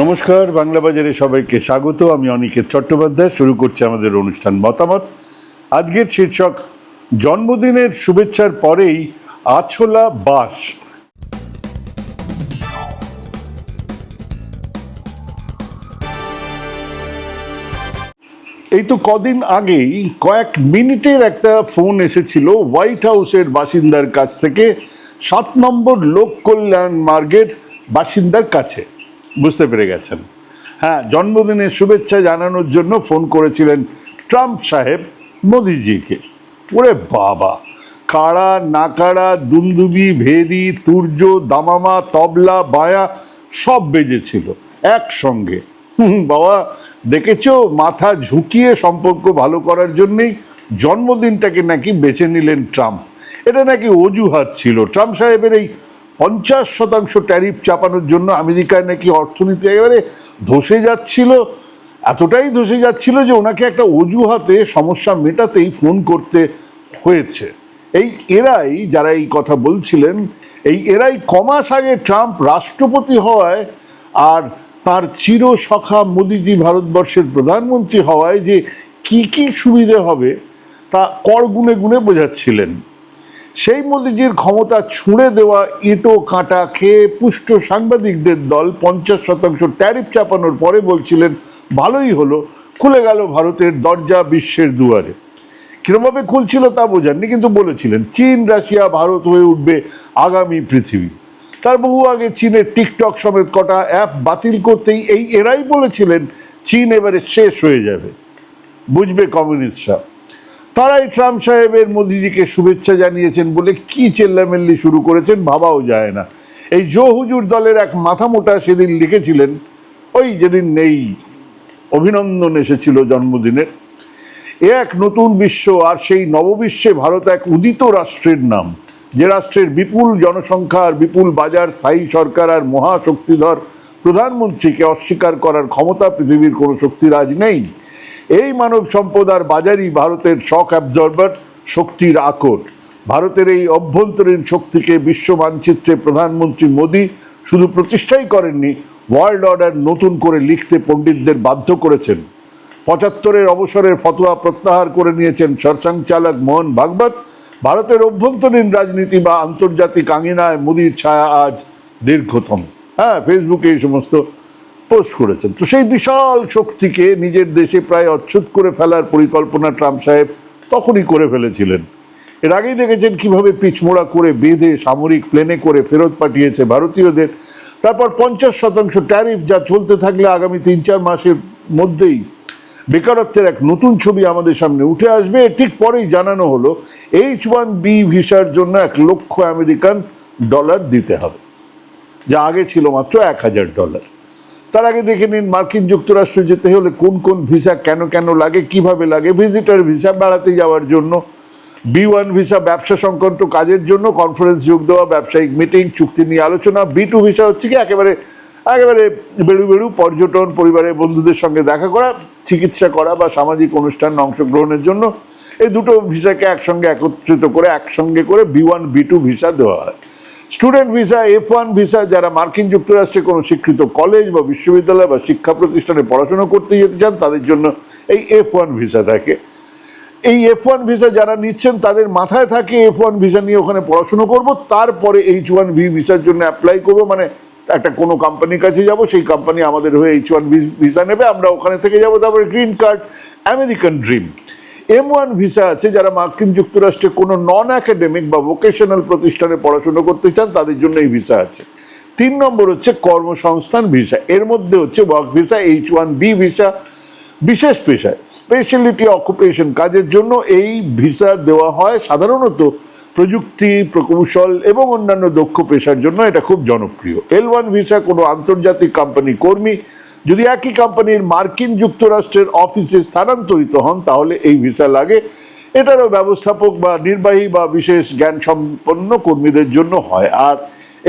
নমস্কার, বাংলা বাজারে সবাইকে স্বাগত। আমি অনিকেত চট্টোপাধ্যায়, শুরু করছি আমাদের অনুষ্ঠান মতামত। আজকের শীর্ষক, জন্মদিনের শুভেচ্ছার পরেই আছলা বাস। এই তো কদিন আগেই কয়েক মিনিটের একটা ফোন এসেছিল হোয়াইট হাউসের বাসিন্দার কাছ থেকে, সাত নম্বর লোক কল্যাণ মার্গের বাসিন্দার কাছে। বুঝতে পেরে গেছেন। হ্যাঁ জন্মদিনের শুভেচ্ছা জানানোর জন্য ফোন করেছিলেন ট্রাম্প সাহেব মোদিজিকে। ওরে বাবা, কাড়া, নাকাড়া দুমদুবি ভেদি, তুর্য, দামামা, তবলা, বায়া, সব বেজেছিল একসঙ্গে। বাবা, দেখেছ মাথা ঝুঁকিয়ে সম্পর্ক ভালো করার জন্যেই জন্মদিনটাকে নাকি বেছে নিলেন ট্রাম্প। এটা নাকি অজুহাত ছিল। ট্রাম্প সাহেবের এই পঞ্চাশ শতাংশ ট্যারিফ চাপানোর জন্য আমেরিকায় নাকি অর্থনীতি একেবারে ধসে যাচ্ছিল। এতটাই ধসে যাচ্ছিল যে ওনাকে একটা অজুহাতে সমস্যা মেটাতেই ফোন করতে হয়েছে। এই এরাই যারা এই কথা বলছিলেন, এই এরাই কমাস আগে ট্রাম্প রাষ্ট্রপতি হওয়ায় আর তার চির সখা মোদিজি ভারতবর্ষের প্রধানমন্ত্রী হওয়ায় যে কি কি সুবিধে হবে তা কর গুনে গুনে বোঝাচ্ছিলেন। সেই মোদিজির ক্ষমতা ছুঁড়ে দেওয়া ইটো কাঁটা খেয়ে পুষ্ট সাংবাদিকদের দল পঞ্চাশ শতাংশ ট্যারিফ চাপানোর পরে বলছিলেন, ভালোই হলো, খুলে গেল ভারতের দরজা বিশ্বের দুয়ারে। কিরমভাবে খুলছিল তা বোঝাননি, কিন্তু বলেছিলেন, চীন, রাশিয়া, ভারত হয়ে উঠবে আগামী পৃথিবী। তার বহু আগে চীনের টিকটক সমেত কটা অ্যাপ বাতিল করতেই এই এরাই বলেছিলেন, চীন এবারে শেষ হয়ে যাবে। বুঝবে কমিউনিস্টরা। তারাই ট্রাম্প সাহেবের মোদিজিকে শুভেচ্ছা জানিয়েছেন বলে কি চেল্লামেল্লি শুরু করেছেন ভাবাও যায় না। এই জো হুজুর দলের এক মাথা মোটা সেদিন লিখেছিলেন, ওই যেদিন নেই অভিনন্দন এসেছিল জন্মদিনের এ এক নতুন বিশ্ব আর সেই নববিশ্বে ভারত এক উদিত রাষ্ট্রের নাম, যে রাষ্ট্রের বিপুল জনসংখ্যা আর বিপুল বাজার, স্থায়ী সরকার আর মহাশক্তিধর প্রধানমন্ত্রীকে অস্বীকার করার ক্ষমতা পৃথিবীর কোনো শক্তির আজ নেই। এই মানব সম্পদ আর বাজারই ভারতের শক অ্যাবজর্বার শক্তির আকর। ভারতের এই অভ্যন্তরীণ শক্তিকে বিশ্ব মানচিত্রে প্রধানমন্ত্রী মোদী শুধু প্রতিষ্ঠাই করেননি ওয়ার্ল্ড অর্ডার নতুন করে লিখতে পণ্ডিতদের বাধ্য করেছেন। পঁচাত্তরের অবসরের ফতোয়া প্রত্যাহার করে নিয়েছেন সরসং চালক মোহন ভাগবত। ভারতের অভ্যন্তরীণ রাজনীতি বা আন্তর্জাতিক আঙিনায় মোদির ছায়া আজ দীর্ঘতম। হ্যাঁ ফেসবুকে এই সমস্ত পোস্ট করেছেন। তো সেই বিশাল শক্তিকে নিজের দেশে প্রায় অচ্ছুত করে ফেলার পরিকল্পনা ট্রাম্প সাহেব তখনই করে ফেলেছিলেন। এর আগেই দেখেছেন কীভাবে পিছমোড়া করে বেঁধে সামরিক প্লেনে করে ফেরত পাঠিয়েছে ভারতীয়দের। তারপর পঞ্চাশ শতাংশ ট্যারিফ যা চলতে থাকলে আগামী তিন চার মাসের মধ্যেই বেকারত্বের এক নতুন ছবি আমাদের সামনে উঠে আসবে। ঠিক পরেই জানানো হলো এইচ ওয়ান বি ভিসার জন্য এক লক্ষ আমেরিকান ডলার দিতে হবে, যা আগে ছিল মাত্র এক হাজার ডলার। তার আগে দেখে নিন মার্কিন যুক্তরাষ্ট্র যেতে হলে কোন কোন ভিসা কেন কেন লাগে, কীভাবে লাগে ভিজিটার ভিসা বেড়াতে যাওয়ার জন্য বি ওয়ান ভিসা ব্যবসা সংক্রান্ত কাজের জন্য কনফারেন্স যোগ দেওয়া, ব্যবসায়িক মিটিং চুক্তি নিয়ে আলোচনা বি টু ভিসা হচ্ছে কি একেবারে একেবারে বেড়ু বেড়ু, পর্যটন, পরিবারের বন্ধুদের সঙ্গে দেখা করা, চিকিৎসা করা বা সামাজিক অনুষ্ঠানে অংশগ্রহণের জন্য, এই দুটো ভিসাকে একসঙ্গে একত্রিত করে, একসঙ্গে করে B one B two visa দেওয়া হয়। Student visa F one visa, যারা মার্কিন যুক্তরাষ্ট্রে কোনো স্বীকৃত কলেজ বা বিশ্ববিদ্যালয় বা শিক্ষা প্রতিষ্ঠানে পড়াশোনা করতে যেতে চান, তাদের জন্য এই এফ ওয়ান ভিসা থাকে। এই এফ ওয়ান ভিসা যারা নিচ্ছেন, তাদের মাথায় থাকে এফ ওয়ান ভিসা নিয়ে ওখানে পড়াশুনো করব, তারপরে এইচ ওয়ান ভি ভিসার জন্য অ্যাপ্লাই করব মানে একটা কোনো কোম্পানির কাছে যাব, সেই কোম্পানি আমাদের হয়ে এইচ ওয়ান ভিসা নেবে, আমরা ওখানে থেকে যাব, তারপরে green card American dream M one visa আছে, যারা মার্কিন যুক্তরাষ্ট্রে কোনো নন একাডেমিক বা ভোকেশনাল প্রতিষ্ঠানে পড়াশুনো করতে চান, তাদের জন্য এই ভিসা আছে। তিন নম্বর হচ্ছে কর্মসংস্থান ভিসা এর মধ্যে হচ্ছে work visa H one B visa বিশেষ পেশায় স্পেশালিটি অকুপেশন কাজের জন্য এই ভিসা দেওয়া হয় সাধারণত প্রযুক্তি, প্রকৌশল এবং অন্যান্য দক্ষ পেশার জন্য, এটা খুব জনপ্রিয়। এল ওয়ান ভিসা কোনো আন্তর্জাতিক কোম্পানি কর্মী যদি একই কোম্পানির মার্কিন যুক্তরাষ্ট্রের অফিসে স্থানান্তরিত হন, তাহলে এই ভিসা লাগে। এটারও ব্যবস্থাপক বা নির্বাহী বা বিশেষ জ্ঞান সম্পন্ন কর্মীদের জন্য হয়। আর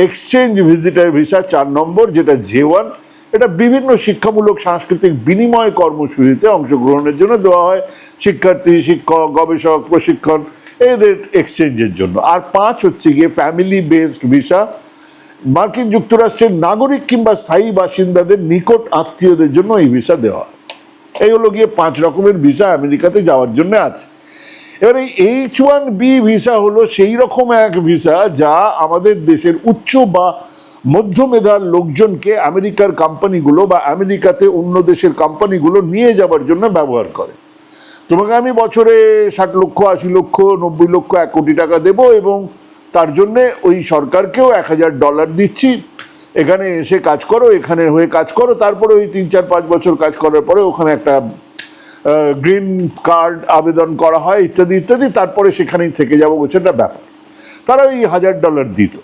এক্সচেঞ্জ ভিজিটার ভিসা চার নম্বর, যেটা জে ওয়ান, এটা বিভিন্ন শিক্ষামূলক সাংস্কৃতিক বিনিময় কর্মসূচিতে অংশগ্রহণের জন্য দেওয়া হয়। শিক্ষার্থী, শিক্ষক, গবেষক, প্রশিক্ষণ, এদের এক্সচেঞ্জের জন্য। আর পাঁচ হচ্ছে গিয়ে ফ্যামিলি বেসড ভিসা। মার্কিন যুক্তরাষ্ট্রের নাগরিক কিংবা স্থায়ী বাসিন্দাদের নিকট আত্মীয়দের জন্য এই ভিসা দেওয়া। এই হলো গিয়ে পাঁচ রকমের ভিসা আমেরিকাতে যাওয়ার জন্য আছে। এবার এই এইচ ওয়ান বি ভিসা হলো সেই রকম এক ভিসা যা আমাদের দেশের উচ্চ বা মধ্যমেধার লোকজনকে আমেরিকার কোম্পানিগুলো বা আমেরিকাতে অন্য দেশের কোম্পানিগুলো নিয়ে যাবার জন্য ব্যবহার করে। তোমাকে আমি বছরে ষাট লক্ষ, আশি লক্ষ, নব্বই লক্ষ, এক কোটি টাকা দেব এবং তার জন্যে ওই সরকারকেও এক হাজার ডলার দিচ্ছি। এখানে এসে কাজ করো, এখানে হয়ে কাজ করো, তারপরে ওই তিন চার পাঁচ বছর কাজ করার পরে ওখানে একটা গ্রিন কার্ড আবেদন করা হয়, ইত্যাদি ইত্যাদি, তারপরে সেখানেই থেকে যাব সেটা ব্যাপার। তারা ওই হাজার ডলার দিত।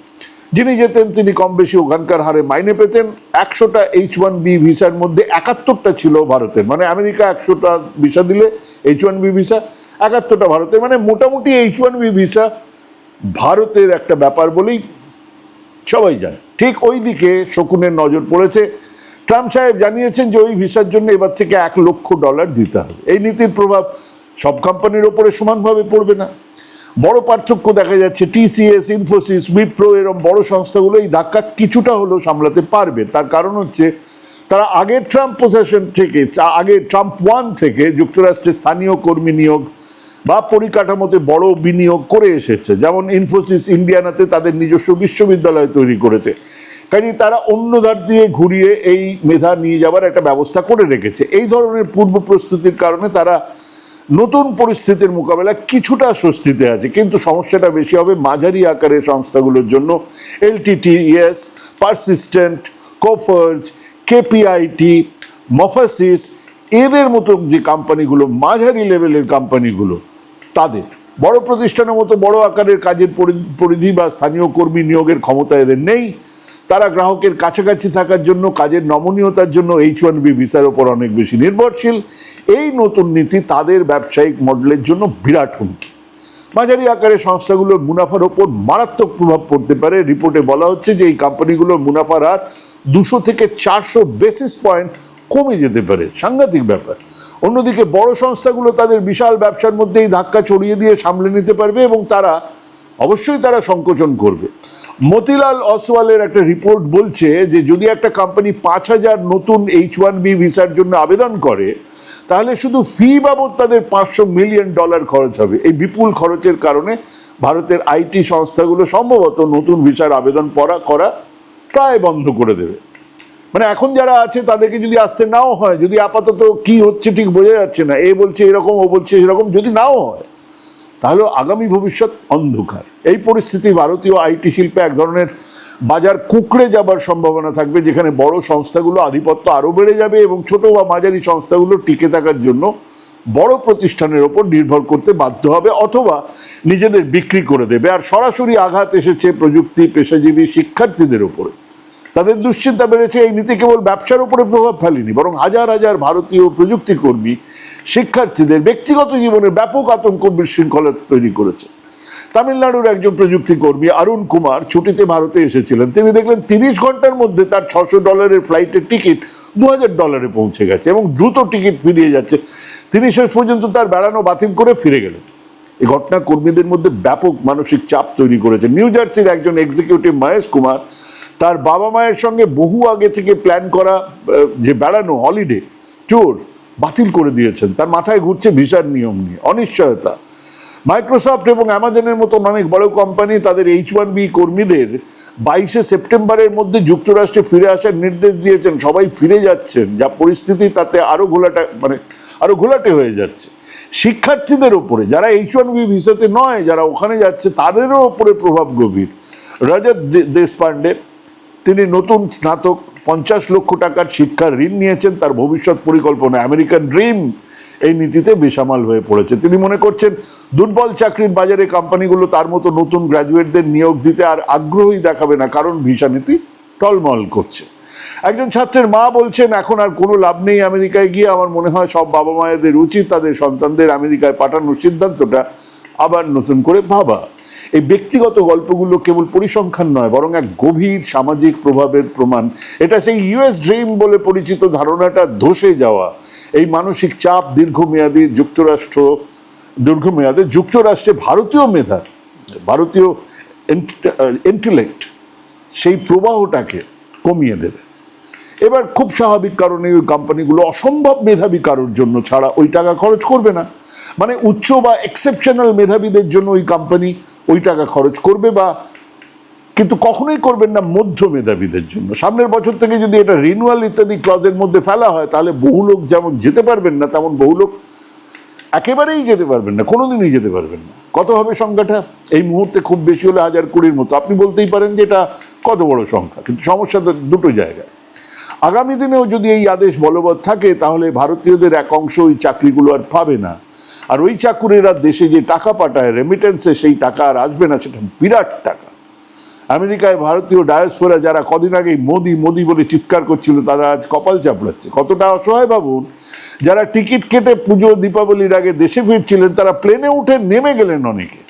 যিনি যেতেন, তিনি কম বেশি ওখানকার হারে মাইনে পেতেন। একশোটা এইচ ওয়ান বি ভিসার মধ্যে একাত্তরটা ছিল ভারতের। মানে আমেরিকা একশোটা ভিসা দিলে এইচ ওয়ান বি ভিসা, একাত্তরটা ভারতের। মানে মোটামুটি এইচ ওয়ান বি ভিসা ভারতের একটা ব্যাপার বলেই সবাই জানে। ঠিক ওই দিকে শকুনের নজর পড়েছে। ট্রাম্প সাহেব জানিয়েছেন যে ওই ভিসার জন্য এবার থেকে এক লক্ষ ডলার দিতে হবে। এই নীতির প্রভাব সব কোম্পানির ওপরে সমানভাবে পড়বে না। বড় পার্থক্য দেখা যাচ্ছে টিসিএস, ইনফোসিস উইপ্রো এরকম বড় সংস্থাগুলো এই ধাক্কা কিছুটা হলেও সামলাতে পারবে। তার কারণ হচ্ছে তারা আগের ট্রাম্প প্রশাসন থেকে আগে ট্রাম্প ওয়ান থেকে যুক্তরাষ্ট্রের স্থানীয় কর্মী নিয়োগ বা পরিকাঠামোতে বড় বিনিয়োগ করে এসেছে। যেমন ইনফোসিস ইন্ডিয়ানাতে তাদের নিজস্ব বিশ্ববিদ্যালয় তৈরি করেছে। কাজে তারা অন্য ধার দিয়ে ঘুরিয়ে এই মেধা নিয়ে যাওয়ার একটা ব্যবস্থা করে রেখেছে। এই ধরনের পূর্ব প্রস্তুতির কারণে তারা নতুন পরিস্থিতির মোকাবেলা কিছুটা স্বস্তিতে আছে। কিন্তু সমস্যাটা বেশি হবে মাঝারি আকারের সংস্থাগুলোর জন্য। এলটিটিএস পারসিস্টেন্ট কোফার্স কেপিআইটি মফাসিস এদের মতো যে কোম্পানিগুলো মাঝারি লেভেলের কোম্পানিগুলো তাদের। বড় প্রতিষ্ঠানের মতো বড় আকারের কাজের পরি- পরিধি বা স্থানীয় কর্মী নিয়োগের ক্ষমতা এদের নেই। তারা গ্রাহকের কাছাকাছি থাকার জন্য, কাজের নমনীয়তার জন্য এইচ ওয়ান বি ভিসার ওপর অনেক বেশি নির্ভরশীল। এই নতুন নীতি তাদের ব্যবসায়িক মডেলের জন্য বিরাট হুমকি। মাঝারি আকারের সংস্থাগুলোর মুনাফার ওপর মারাত্মক প্রভাব পড়তে পারে। রিপোর্টে বলা হচ্ছে যে এই কোম্পানিগুলোর মুনাফার হার দুশো থেকে চারশো বেসিস পয়েন্ট কমে যেতে পারে, সাংঘাতিক ব্যাপার। অন্যদিকে বড় সংস্থাগুলো তাদের বিশাল ব্যবসার মধ্যে এই ধাক্কা চড়িয়ে দিয়ে সামলে নিতে পারবে এবং তারা অবশ্যই তারা সংকোচন করবে। মতিলাল অসওয়ালের একটা রিপোর্ট বলছে যে, যদি একটা কোম্পানি পাঁচ হাজার নতুন এইচ ওয়ান বি ভিসার জন্য আবেদন করে, তাহলে শুধু ফি বাবদ তাদের পাঁচশো মিলিয়ন ডলার খরচ হবে। এই বিপুল খরচের কারণে ভারতের আইটি সংস্থাগুলো সম্ভবত নতুন ভিসার আবেদন পড়া, করা প্রায় বন্ধ করে দেবে। মানে এখন যারা আছে, তাদেরকে যদি আসতে নাও হয়, যদি আপাতত কি হচ্ছে ঠিক বোঝা যাচ্ছে না, এ বলছে এরকম, ও বলছে এরকম যদি নাও হয়, তাহলে আগামী ভবিষ্যৎ অন্ধকার। এই পরিস্থিতি ভারতীয় আইটি শিল্পে এক ধরনের বাজার কুকড়ে যাবার সম্ভাবনা থাকবে, যেখানে বড় সংস্থাগুলো আধিপত্য আরও বেড়ে যাবে এবং ছোট বা মাঝারি সংস্থাগুলো টিকে থাকার জন্য বড় প্রতিষ্ঠানের ওপর নির্ভর করতে বাধ্য হবে অথবা নিজেদের বিক্রি করে দেবে। আর সরাসরি আঘাত এসেছে প্রযুক্তি, পেশাজীবী, শিক্ষার্থীদের ওপরে। তাদের দুশ্চিন্তা বেড়েছে, এই নীতি কেবল ব্যবসার উপরে প্রভাব ফেলেনি, বরং হাজার হাজার ভারতীয় প্রযুক্তি কর্মী শিক্ষার্থীদের ব্যক্তিগত জীবনে ব্যাপক আতঙ্ক বিশৃঙ্খলা তৈরি করেছে। তামিলনাড়ুর একজন প্রযুক্তি কর্মী অরুণ কুমার, ছুটিতে ভারতে এসেছিলেন। তিনি দেখলেন তিরিশ ঘণ্টার মধ্যে তার ছশো ডলারের ফ্লাইটের টিকিট দু হাজার ডলারে পৌঁছে গেছে এবং দ্রুত টিকিট ফিরিয়ে যাচ্ছে। তিনি শেষ পর্যন্ত তার বেড়ানো বাতিল করে ফিরে গেলেন। এই ঘটনা কর্মীদের মধ্যে ব্যাপক মানসিক চাপ তৈরি করেছে। নিউ জার্সির একজন এক্সিকিউটিভ মহেশ কুমার তার বাবা মায়ের সঙ্গে বহু আগে থেকে প্ল্যান করা যে বেড়ানো হলিডে ট্যুর বাতিল করে দিয়েছেন। তার মাথায় ঘুরছে ভিসার নিয়ম নিয়ে, অনিশ্চয়তা। মাইক্রোসফট এবং অ্যামাজনের মতন অনেক বড় কোম্পানি তাদের এইচ ওয়ান বি কর্মীদের বাইশে সেপ্টেম্বরের মধ্যে যুক্তরাষ্ট্রে ফিরে আসার নির্দেশ দিয়েছেন। সবাই ফিরে যাচ্ছেন। যা পরিস্থিতি তাতে আরও ঘোলাটা মানে আরও ঘোলাটে হয়ে যাচ্ছে। শিক্ষার্থীদের ওপরে, যারা এইচ ওয়ান বি ভিসাতে নয়, যারা ওখানে যাচ্ছে, তাদেরও ওপরে প্রভাব গভীর। রজত দে- দেশপান্ডে তিনি নতুন স্নাতক পঞ্চাশ লক্ষ টাকার শিক্ষার ঋণ নিয়েছেন, তার ভবিষ্যৎ পরিকল্পনা। আমেরিকান ড্রিম এই নীতিতে বেসামাল হয়ে পড়েছে। তিনি মনে করছেন, দুর্বল চাকরির বাজারে কোম্পানিগুলো তার মতো নতুন গ্র্যাজুয়েটদের নিয়োগ দিতে আর আগ্রহী দেখাবে না, কারণ ভিসা নীতি টলমল করছে। একজন ছাত্রের মা বলছেন, এখন আর কোনো লাভ নেই আমেরিকায় গিয়ে। আমার মনে হয় সব বাবা মায়েদের উচিত তাদের সন্তানদের আমেরিকায় পাঠানোর সিদ্ধান্তটা আবার নতুন করে ভাবা। এই ব্যক্তিগত গল্পগুলো কেবল পরিসংখ্যান নয়, বরং এক গভীর সামাজিক প্রভাবের প্রমাণ। এটা সেই ইউএস ড্রিম বলে পরিচিত ধারণাটা ধসে যাওয়া। এই মানসিক চাপ দীর্ঘমেয়াদী যুক্তরাষ্ট্র, দীর্ঘমেয়াদে যুক্তরাষ্ট্রে ভারতীয় মেধা, ভারতীয় ইন্টেলেক্ট সেই প্রবাহটাকে কমিয়ে দেবে। এবার খুব স্বাভাবিক কারণে ওই কোম্পানিগুলো অসম্ভব মেধাবী কারোর জন্য ছাড়া ওই টাকা খরচ করবে না। মানে উচ্চ বা এক্সেপশনাল মেধাবীদের জন্য ওই কোম্পানি ওই টাকা খরচ করবে বা কিন্তু কখনোই করবেন না মধ্য মেধাবীদের জন্য। সামনের বছর থেকে যদি এটা রিনুয়াল ইত্যাদি ক্লজের মধ্যে ফেলা হয়, তাহলে বহু লোক যেমন যেতে পারবেন না, তেমন বহু লোক একেবারেই যেতে পারবেন না, কোনোদিনই যেতে পারবেন না। কত হবে সংখ্যাটা? এই মুহূর্তে খুব বেশি হলে হাজার কুড়ির মতো। আপনি বলতেই পারেন যে এটা কত বড় সংখ্যা, কিন্তু সমস্যা তো দুটো জায়গায়। আগামী দিনেও যদি এই আদেশ বলবৎ থাকে, তাহলে ভারতীয়দের এক অংশ ওই চাকরিগুলো আর পাবে না। আর ওই চাকুরিরা দেশে যে টাকা পাঠায় রেমিটেন্সে সেই টাকা আর আসবে না, সেটা বিরাট টাকা। আমেরিকায় ভারতীয় ডায়াসপোরা যারা কদিন আগেই মোদি মোদি বলে চিৎকার করছিল, তারা আজ কপাল চাপড়াচ্ছে। কতটা অসহায় ভাবুন যারা টিকিট কেটে পুজো, দীপাবলির আগে দেশে ফিরছিলেন, তারা প্লেনে উঠে নেমে গেলেন অনেকে।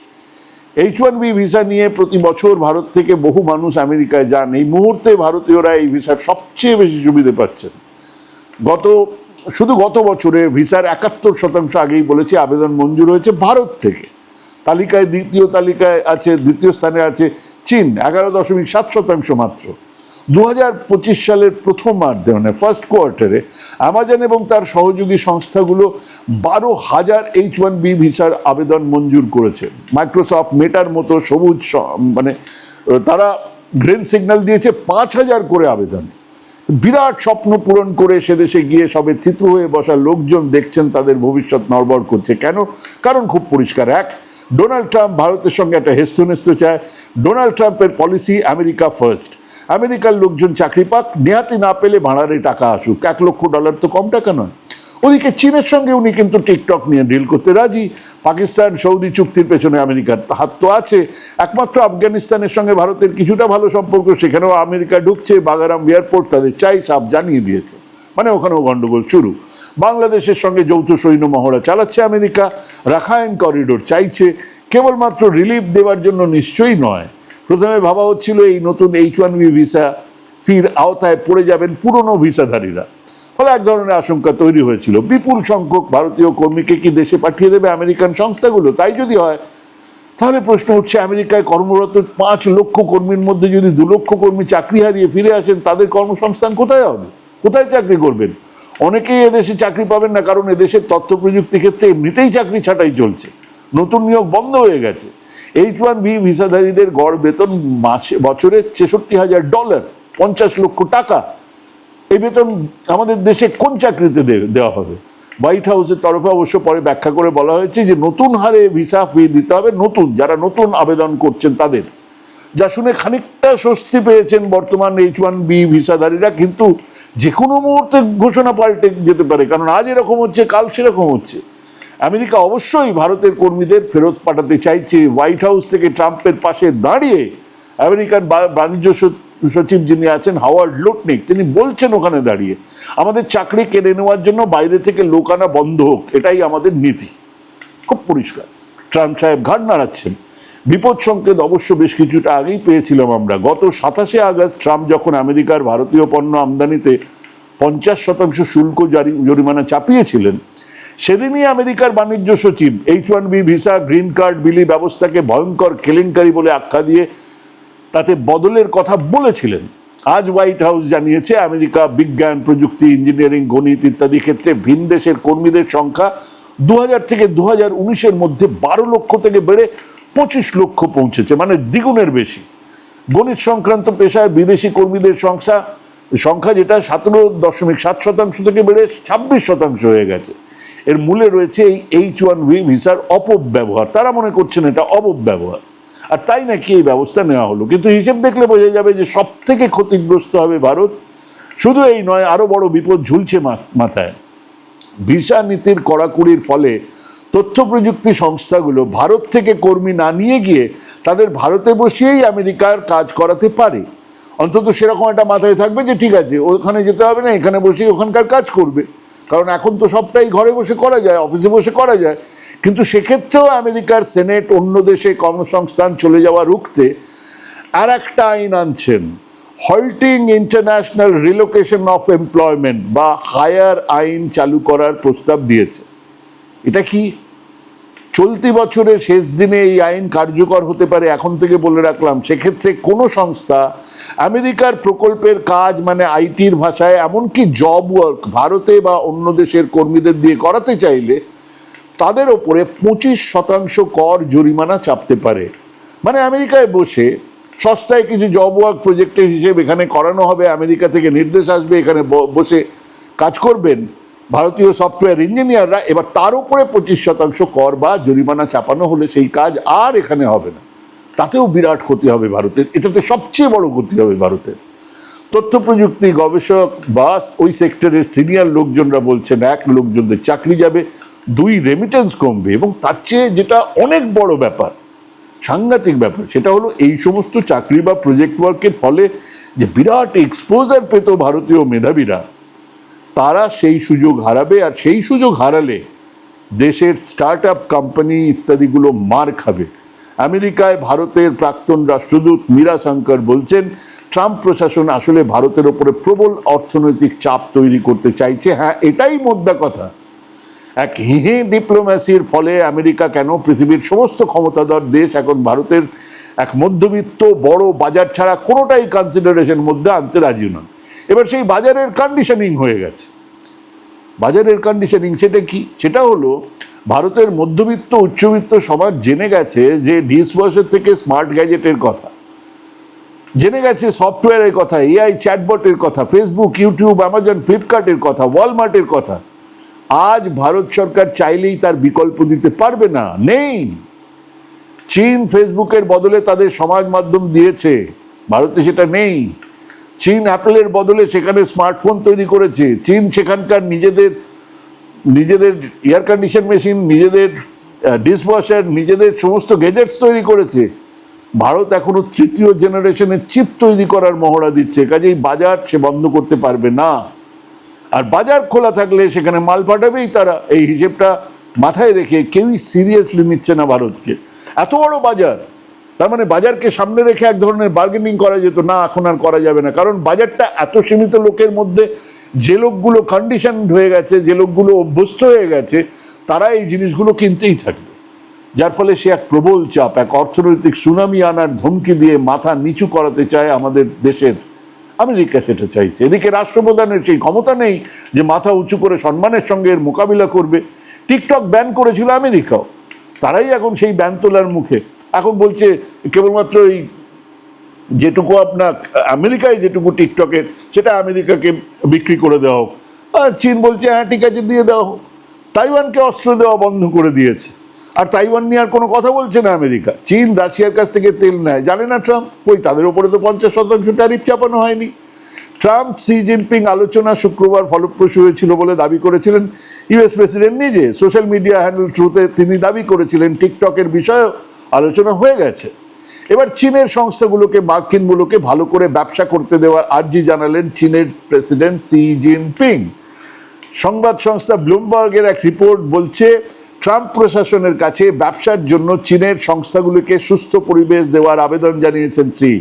এইচ ওয়ান বি ভিসা নিয়ে প্রতি বছর ভারত থেকে বহু মানুষ আমেরিকায় যান। এই মুহূর্তে ভারতীয়রা এই ভিসার সবচেয়ে বেশি সুবিধে পাচ্ছেন। গত, শুধু গত বছরে ভিসার একাত্তর শতাংশ আগেই বলেছি আবেদন মঞ্জুর হয়েছে ভারত থেকে। তালিকায় দ্বিতীয় তালিকায় আছে, দ্বিতীয় স্থানে আছে চীন, এগারো দশমিক সাত শতাংশ মাত্র। দু হাজার পঁচিশ সালের প্রথমার্ধে মানে ফার্স্ট কোয়ার্টারে অ্যামাজন এবং তার সহযোগী সংস্থাগুলো বারো হাজার এইচ ওয়ান বি ভিসার আবেদন মঞ্জুর করেছে। মাইক্রোসফট মেটার মতো সবুজ মানে তারা গ্রিন সিগন্যাল দিয়েছে পাঁচ হাজার করে আবেদন। বিরাট স্বপ্ন পূরণ করে সে দেশে গিয়ে সবে থিতু হয়ে বসা লোকজন দেখছেন তাদের ভবিষ্যৎ নড়বড় করছে। কেন? কারণ খুব পরিষ্কার। এক ডোনাল্ড ট্রাম্প ভারতের সঙ্গে একটা হেস্তনেস্ত চায়। ডোনাল্ড ট্রাম্পের পলিসি আমেরিকা ফার্স্ট আমেরিকার লোকজন চাকরি পাক, নেহাতি না পেলে ভাড়ারে টাকা আসুক। এক লক্ষ ডলার তো কম টাকা নয়। ওদিকে চীনের সঙ্গে উনি কিন্তু টিকটক নিয়ে ডিল করতে রাজি। পাকিস্তান, সৌদি চুক্তির পেছনে আমেরিকার হাত তো আছে। একমাত্র আফগানিস্তানের সঙ্গে ভারতের কিছুটা ভালো সম্পর্ক, সেখানেও আমেরিকা ঢুকছে। বাগারাম এয়ারপোর্ট তাদের চাই সাপ জানিয়ে দিয়েছে। মানে ওখানেও গন্ডগোল শুরু। বাংলাদেশের সঙ্গে যৌথ সৈন্য মহড়া চালাচ্ছে আমেরিকা। রাখায়ন করিডোর চাইছে। কেবলমাত্র রিলিফ দেওয়ার জন্য নিশ্চয়ই নয়। প্রথমে ভাবা হচ্ছিল এই নতুন এইচ ওয়ান বি ভিসা ফির আওতায় পড়ে যাবেন পুরনো ভিসাধারীরা। ফলে এক ধরনের আশঙ্কা তৈরি হয়েছিল। বিপুল সংখ্যক ভারতীয় কর্মীকে কি দেশে পাঠিয়ে দেবে আমেরিকান সংস্থাগুলো? তাই যদি হয়, তাহলে প্রশ্ন উঠছে, আমেরিকায় কর্মরত পাঁচ লক্ষ কর্মীর মধ্যে যদি দু লক্ষ কর্মী চাকরি হারিয়ে ফিরে আসেন, তাদের কর্মসংস্থান কোথায় হবে? কোথায় চাকরি করবেন? অনেকেই এদেশে চাকরি পাবেন না, কারণ এদেশের তথ্য প্রযুক্তি ক্ষেত্রে এমনিতেই চাকরি ছাটাই চলছে। নতুন নিয়োগ বন্ধ হয়ে গেছে। এইচ ওয়ান বি ভিসাধারীদের গড় বেতন মাসে, বছরে ছেষট্টি হাজার ডলার, পঞ্চাশ লক্ষ টাকা। এই বেতন আমাদের দেশে কোন চাকরিতে দেওয়া হবে? হোয়াইট হাউসের তরফে অবশ্য পরে ব্যাখ্যা করে বলা হয়েছে যে, নতুন হারে ভিসা ফি দিতে হবে নতুন, যারা নতুন আবেদন করছেন তাদের। যা শুনে খানিকটা স্বস্তি পেয়েছেন বর্তমান এইচ ওয়ান বি ভিসাধারীরা, কিন্তু যে কোনো মুহূর্তে ঘোষণা পাল্টে যেতে পারে, কারণ আজ এরকম হচ্ছে, কাল সেরকম হচ্ছে। আমেরিকা অবশ্যই ভারতের কর্মীদের ফেরত পাঠাতে চাইছে। হোয়াইট হাউস থেকে ট্রাম্পের পাশে দাঁড়িয়ে আমেরিকান বা- বাণিজ্য সচিব যিনি আছেন, হাওয়ার্ড লুটনিক, তিনি বলছেন ওখানে দাঁড়িয়ে, আমাদের চাকরি কেড়ে নেওয়ার জন্য বাইরে থেকে লোক আনা বন্ধ হোক, এটাই আমাদের নীতি। খুব পরিষ্কার। ট্রাম্প সাহেব ঘাট নাড়াচ্ছেন। বিপদ সংকেত অবশ্য বেশ কিছুটা আগেই পেয়েছিলাম আমরা। গত সাতাশে আগস্ট ট্রাম্প যখন আমেরিকার ভারতীয় পণ্য আমদানিতে পঞ্চাশ শতাংশ শুল্ক জারি, জরিমানা চাপিয়েছিলেন, সেদিনই আমেরিকার বাণিজ্য সচিব H one B visa, green card, বিলি ব্যবস্থাকে ভয়ঙ্কর কেলেঙ্কারি বলে আখ্যা দিয়ে তাতে বদলের কথা বলেছিলেন। আজ হোয়াইট হাউস জানিয়েছে, আমেরিকা বিজ্ঞান, প্রযুক্তি, ইঞ্জিনিয়ারিং, গণিত ইত্যাদি ক্ষেত্রে ভিন দেশের কর্মীদের সংখ্যা দু থেকে দু হাজার মধ্যে বারো লক্ষ থেকে বেড়ে পঁচিশ লক্ষ পৌঁছেছে মানে দ্বিগুণের বেশি। গণিত সংক্রান্ত পেশায় বিদেশি কর্মীদের সংখ্যা সংখ্যা যেটা সতেরো দশমিক সাত শতাংশ থেকে বেড়ে ছাব্বিশ শতাংশ হয়ে গেছে। এর মূলে রয়েছে এই এইচ ওয়ান ভি ভিসার অপব্যবহার। তারা মনে করছেন এটা অপব্যবহার আর তাই নাকি এই ব্যবস্থা নেওয়া হলো। কিন্তু হিসেব দেখলে বোঝা যাবে যে সব থেকে ক্ষতিগ্রস্ত হবে ভারত। শুধু এই নয় আরও বড় বিপদ ঝুলছে মাথায়। ভিসা নীতির কড়াকড়ির ফলে তথ্য প্রযুক্তি সংস্থাগুলো ভারত থেকে কর্মী না নিয়ে গিয়ে তাদের ভারতে বসিয়েই আমেরিকার কাজ করাতে পারে। অন্তত সেরকম একটা মাথায় থাকবে যে, ঠিক আছে, ওখানে যেতে হবে না, এখানে বসেই ওখানকার কাজ করবে। কারণ এখন তো সবটাই ঘরে বসে করা যায়, অফিসে বসে করা যায়। কিন্তু সেক্ষেত্রেও আমেরিকার সেনেট অন্য দেশে কর্মসংস্থান চলে যাওয়া রুখতে আর একটা আইন আনছেন halting international relocation of employment বা হায়ার আইন চালু করার প্রস্তাব দিয়েছে। এটা কি? চলতি বছরের শেষ দিনে এই আইন কার্যকর হতে পারে এখন থেকে বলে রাখলাম। সেক্ষেত্রে কোনো সংস্থা আমেরিকার প্রকল্পের কাজ মানে আইটির ভাষায় এমনকি জব ওয়ার্ক ভারতে বা অন্য দেশের কর্মীদের দিয়ে করাতে চাইলে তাদের ওপরে পঁচিশ শতাংশ কর জরিমানা চাপতে পারে। মানে আমেরিকায় বসে সস্তায় কিছু জব ওয়ার্ক প্রজেক্টের হিসেবে এখানে করানো হবে, আমেরিকা থেকে নির্দেশ আসবে, এখানে বসে কাজ করবেন। ভারতীয় সফটওয়্যার ইঞ্জিনিয়াররা এবার তার উপরে পঁচিশ শতাংশ কর বা জরিমানা চাপানো হলে সেই কাজ আর এখানে হবে না। তাতেও বিরাট ক্ষতি হবে ভারতের। এটাতে সবচেয়ে বড় ক্ষতি হবে ভারতের। তথ্য প্রযুক্তি গবেষক বাস ওই সেক্টরের সিনিয়র লোকজনরা বলছেন, এক লোকজনদের চাকরি যাবে, দুই রেমিটেন্স কমবে এবং তার চেয়ে যেটা অনেক বড় ব্যাপার, সাংঘাতিক ব্যাপার, সেটা হলো এই সমস্ত চাকরি বা প্রজেক্ট ওয়ার্কের ফলে যে বিরাট এক্সপোজার পেত ভারতীয় মেধাবীরা তারা সেই সুযোগ হারাবে আর সেই সুযোগ হারালে দেশের স্টার্ট আপ কোম্পানি ইত্যাদিগুলো মার খাবে। আমেরিকায় ভারতের প্রাক্তন রাষ্ট্রদূত মীরা শঙ্কর বলছেন, ট্রাম্প প্রশাসন আসলে ভারতের ওপরে প্রবল অর্থনৈতিক চাপ তৈরি করতে চাইছে। হ্যাঁ এটাই মোদ্দা কথা। এক হিহি ডিপ্লোম্যাসির ফলে আমেরিকা কেন পৃথিবীর সমস্ত ক্ষমতাধর দেশ, এখন ভারতের এক মধ্যবিত্ত বড় বাজার ছাড়া কোনোটাই কনসিডারেশন মধ্যে আনতে রাজি নন। এবার সেই বাজারের কন্ডিশনিং হয়ে গেছে। বাজারের কন্ডিশনিং সেটা কি? সেটা হলো, ভারতের মধ্যবিত্ত, উচ্চবিত্ত সমাজ জেনে গেছে যে ডিসওয়াশের থেকে স্মার্ট গ্যাজেটের কথা। জেনে গেছে সফটওয়্যারের কথা এআই চ্যাটবটের কথা ফেসবুক ইউটিউব অ্যামাজন ফ্লিপকার্টের কথা ওয়ালমার্টের কথা। আজ ভারত সরকার চাইলেই তার বিকল্প দিতে পারবে না, নেই। চীন ফেসবুকের বদলে তাদের সমাজ মাধ্যম দিয়েছে, ভারতে সেটা নেই। চীন অ্যাপেলের বদলে সেখানে স্মার্টফোন তৈরি করেছে, চীন সেখানকার নিজেদের নিজেদের এয়ার কন্ডিশন মেশিন, নিজেদের ডিশওয়াশার নিজেদের সমস্ত গেজেটস তৈরি করেছে। ভারত এখনও তৃতীয় জেনারেশনের চিপ তৈরি করার মহড়া দিচ্ছে, কাজেই বাজার সে বন্ধ করতে পারবে না। আর বাজার খোলা থাকলে সেখানে মাল পাঠাবেই তারা। এই হিসেবটা মাথায় রেখে কেউই সিরিয়াসলি নিচ্ছে না ভারতকে। এত বড় বাজার। তার মানে বাজারকে সামনে রেখে এক ধরনের বার্গেনিং করা যেত, না, এখন আর করা যাবে না। কারণ বাজারটা এত সীমিত লোকের মধ্যে যে লোকগুলো কন্ডিশন হয়ে গেছে, যে লোকগুলো অভ্যস্ত হয়ে গেছে, তারা এই জিনিসগুলো কিনতেই থাকবে। যার ফলে সে এক প্রবল চাপ, এক অর্থনৈতিক সুনামি আনার ধমকি দিয়ে মাথা নিচু করাতে চায় আমাদের দেশের আমেরিকা সেটা চাইছে। এদিকে রাষ্ট্রপ্রধানের সেই ক্ষমতা নেই যে মাথা উঁচু করে সম্মানের সঙ্গে এর মোকাবিলা করবে। টিকটক ব্যান করেছিল আমেরিকাও। তারাই এখন সেই ব্যান তোলার মুখে। এখন বলছে কেবলমাত্র এই যেটুকু আপনার, আমেরিকায় যেটুকু টিকটকের, সেটা আমেরিকাকে বিক্রি করে দেওয়া হোক। চীন বলছে হ্যাঁ ঠিক আছে, দিয়ে দেওয়া হোক। তাইওয়ানকে অস্ত্র দেওয়া বন্ধ করে দিয়েছে। আর তাইওয়ান নিয়ে আর কোনো কথা বলছে না আমেরিকা। চীন রাশিয়ার কাছ থেকে তেল নেয়। জানে না ট্রাম্প? ওই তাদের উপরে তো পঞ্চাশ শতাংশ ট্যারিফ চাপানো হয়নি। ট্রাম্প সি জিনপিং আলোচনা শুক্রবার ফলপ্রসূ হয়েছিল বলে দাবি করেছিলেন ইউএস প্রেসিডেন্ট নিজে। সোশ্যাল মিডিয়া হ্যান্ডেল ট্রুতে তিনি দাবি করেছিলেন, টিকটকের বিষয়েও আলোচনা হয়ে গেছে। এবার চীনের সংস্থাগুলোকে, মার্কিনগুলোকে ভালো করে ব্যবসা করতে দেওয়ার আর্জি জানালেন চীনের প্রেসিডেন্ট সি জিনপিং। সংবাদ সংস্থা ব্লুমবার্গের এক রিপোর্ট বলছে, ট্রাম্প প্রশাসনের কাছে ব্যবসার জন্য চীনের সংস্থাগুলিকে সুস্থ পরিবেশ দেওয়ার আবেদন জানিয়েছেন সি।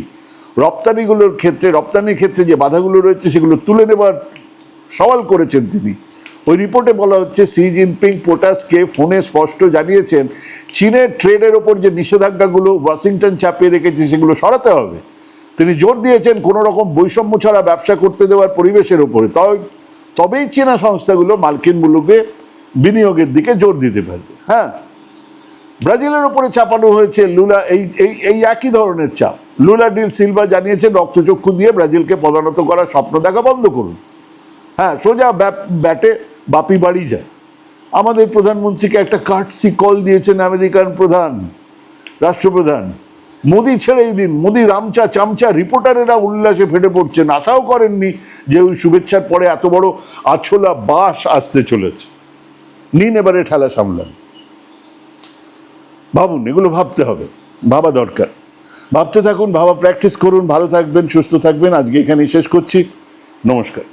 রপ্তানিগুলোর ক্ষেত্রে, রপ্তানির ক্ষেত্রে যে বাধাগুলো রয়েছে সেগুলো তুলে নেবার সওয়াল করেছেন তিনি। ওই রিপোর্টে বলা হচ্ছে, সি জিনপিং পোটাসকে ফোনে স্পষ্ট জানিয়েছেন, চীনের ট্রেডের ওপর যে নিষেধাজ্ঞাগুলো ওয়াশিংটন চাপিয়ে রেখেছে সেগুলো সরাতে হবে। তিনি জোর দিয়েছেন, কোনো রকম বৈষম্য ছাড়া ব্যবসা করতে দেওয়ার পরিবেশের ওপরে। তবে তবেই চীনা সংস্থাগুলো মার্কিনগুলোকে বিনিয়োগের দিকে জোর দিতে পারবে। হ্যাঁ? ব্রাজিলের ওপরে চাপানো হয়েছে লুলা, এই এই একই ধরনের চাপ। লুলা ডিল সিলভা জানিয়েছে রক্তচক্ষু দিয়ে ব্রাজিলকে পদানত করার স্বপ্ন দেখা বন্ধ করুন। হ্যাঁ সোজা ব্যাটে বাপি বাড়ি যায়। আমাদের প্রধানমন্ত্রীকে একটা কাটসি কল দিয়েছেন আমেরিকান প্রধান, রাষ্ট্রপ্রধান। মোদি ছেড়েই দিন, মোদি, রামচা, চামচা, রিপোর্টারেরা উল্লাসে ফেটে পড়ছেন। আশাও করেননি যে ওই শুভেচ্ছার পরে এত বড় আছলা বাস আসতে চলেছে। নিন এবারে ঠেলা সামলান। ভাবুন, এগুলো ভাবতে হবে। ভাবা দরকার। ভাবতে থাকুন, ভাবা প্র্যাকটিস করুন। ভালো থাকবেন, সুস্থ থাকবেন। আজকে এখানেই শেষ করছি। নমস্কার।